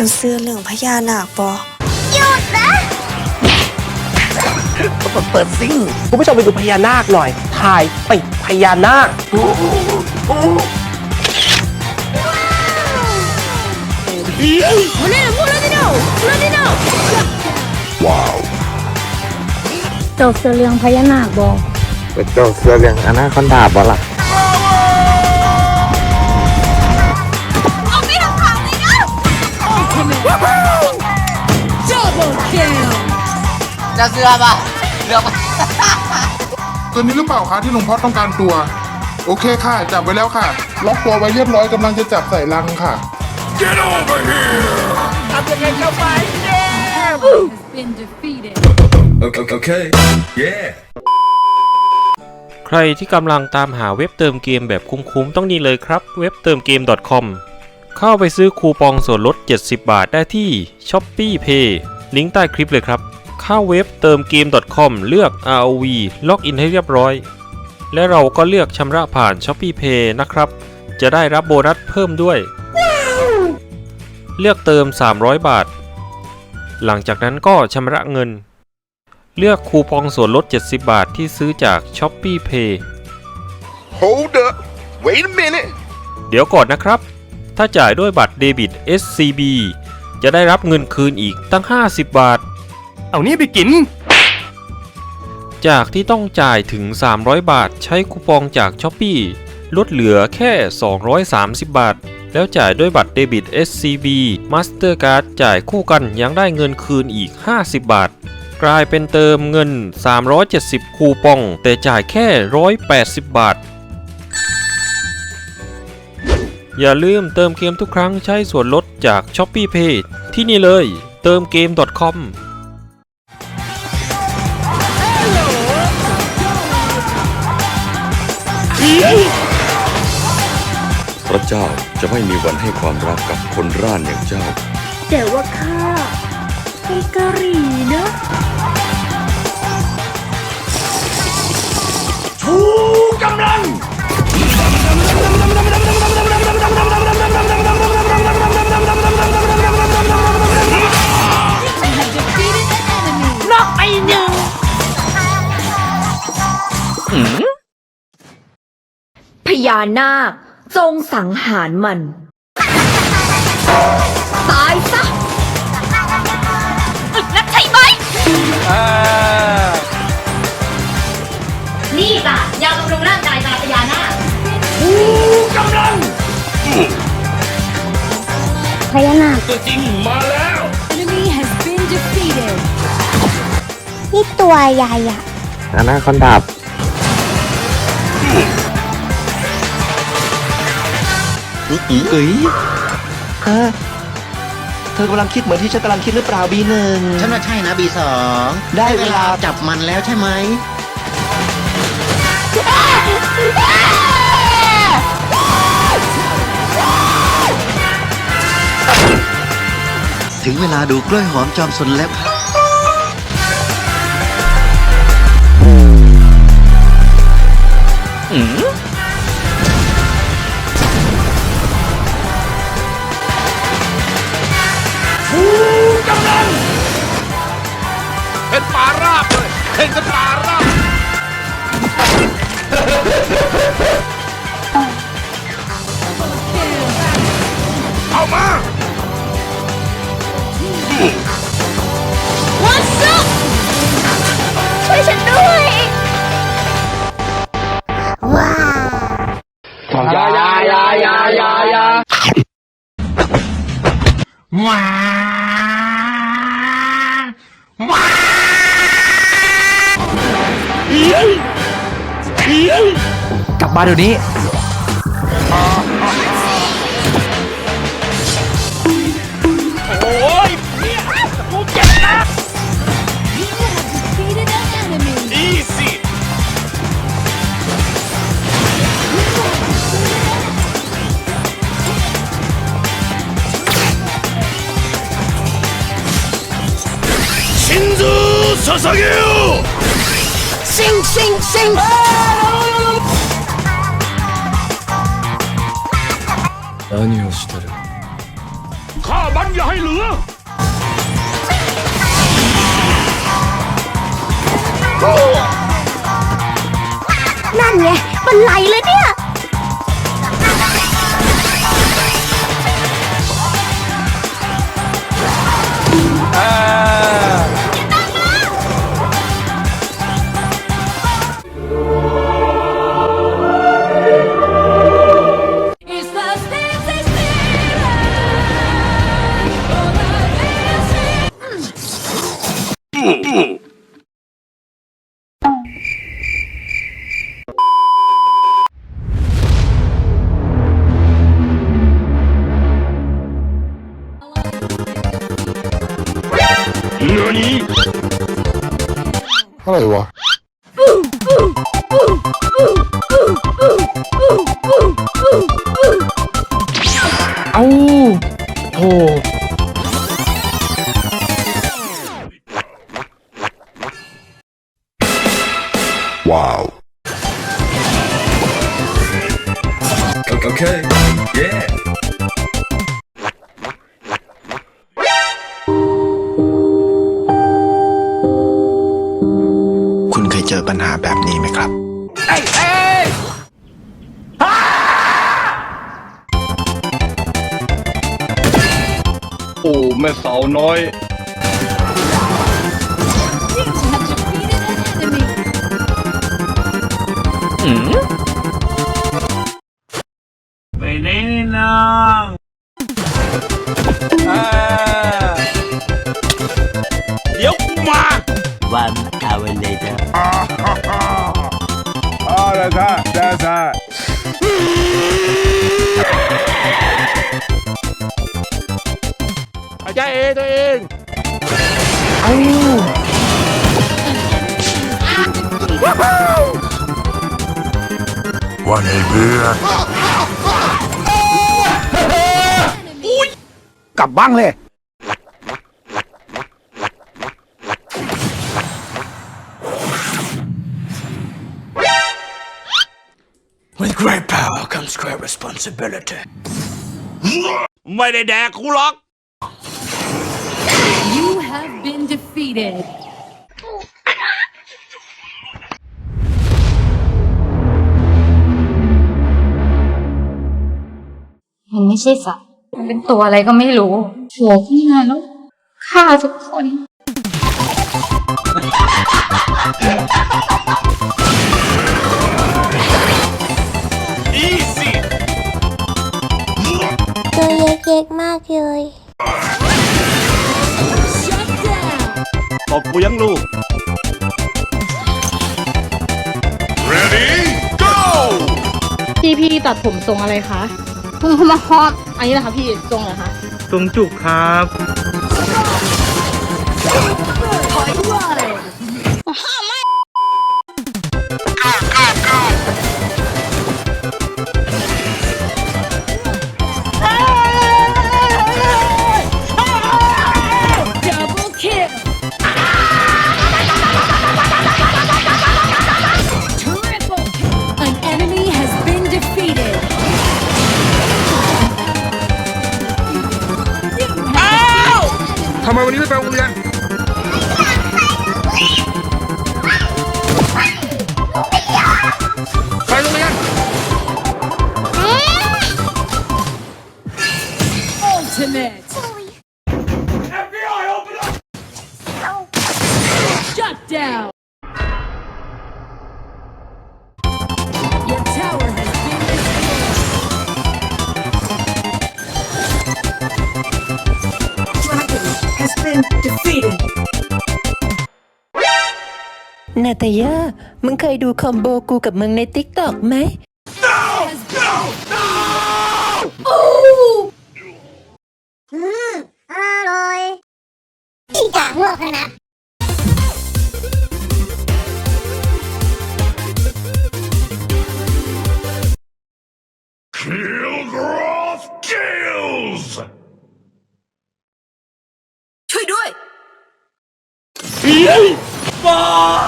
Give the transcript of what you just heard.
จะเสื้อเรื่องพญานาคบอเปิดซิ่งคุณผู้ชมไปดูพญานาคหน่อย ถ่ายติดพญานาคเจ้าเสือเลี้ยงพญานาคบอกเป็นเจ้าเสือเรื่องอนาคอนดาบ่ล่ะ จะเสือป่ะเรือป่ะตัวนี้หรือเปล่าคะที่หลวงพ่อต้องการตัว โอเคค่ะ จับไว้แล้วค่ะ ล็อกตัวไว้เรียบร้อยกำลังจะจับใส่ลังค่ะ Okay. Yeah. ใครที่กำลังตามหาเว็บเติมเกมแบบคุ้มๆ ต้องนี่เลยครับเว็บเติมเกม .com เข้าไปซื้อคูปองส่วนลด 70 บาทได้ที่ s h o p e e Pay ลิงก์ใต้คลิปเลยครับ เข้าเว็บเติมเกม .com เลือก ROV ล็อกอินให้เรียบร้อย และเราก็เลือกชำระผ่าน s h o p e e Pay นะครับ จะได้รับโบนัสเพิ่มด้วย เลือกเติม 300 บาท หลังจากนั้นก็ชำระเงิน เลือกคูปองส่วนลด 70 บาทที่ซื้อจาก s h o p e e Pay Hold up. Wait a minute. เดี๋ยวก่อนนะครับ ถ้าจ่ายด้วยบัตรเดบิต SCB จะได้รับเงินคืนอีกตั้ง 50 บาท เอานี่ไปกิน จากที่ต้องจ่ายถึง 300 บาทใช้คูปองจาก s h อ p e e ลดเหลือแค่ 230 บาท แล้วจ่ายด้วยบัตรเดบิต SCB Mastercard จ่ายคู่กันยังได้เงินคืนอีก 50 บาท กลายเป็นเติมเงิน 370 คูปอง แต่จ่ายแค่ 180 บาท อย่าลืมเติมเกมทุกครั้งใช้ส่วนลดจาก s h o p e e Pay ที่นี่เลย เติมเกม .com พระเจ้าจะไม่มีวันให้ความรักกับคนร่านอย่างเจ้า แต่ว่าข้าเป็นกะหรี่นะพญานาค จงสังหารมัน ตายซะอึดนักใช่ไหม นี่จ้ะยาบำรุงร่างกายตาพญานาคพญานาคนี่ตัวใหญ่อะอนาคอนดาบเอ้ยฮะเธอกำลังคิดเหมือนที่ฉันกำลังคิดหรือเปล่าบีหนึ่ง ฉันว่าใช่นะบีสองได้เวลา จับมันแล้วใช่ไหม ถึงเวลาดูกล้วยหอมจอมสนแล้วครับเป็นปลาราบเลยเข่งเป็นปลาราบเอามา กลับมาเดี๋ยวนี้ Easy 心臓捧げようซิงซิงซิง 何をしてる ข้ามันอย่าให้เหลือนั่นไงบันไลเลยเนี่ย เย้คุณเคยเจอปัญหาแบบนี้ไหมครับโอ้แม่สาวน้อยไป One hour later เอาละค่ะได้ค่ะอาจาร responsibility ไม่ได้แดกกูหรอก You have been defeated มันไม่ใช่สัตว์ มันเป็นตัวอะไรก็ไม่รู้โผล่ขึ้นมาแล้วฆ่าทุกคน มากเลยตบกูยังลูก ready go พี่พี่ตัดผมทรงอะไรคะเพิ่งเข้ามาฮอตอันนี้แหละคะพี่ทรงเหรอคะ ตรงจุกครับำไมวันนี้ไม่ไปโรงเรียนไปโรงเรียน Ultimate นาตายามึงเคยดูคอมโบกูกับมึงในติ๊กต็อกไหม Kilgrove kills ช่วยด้วย Bye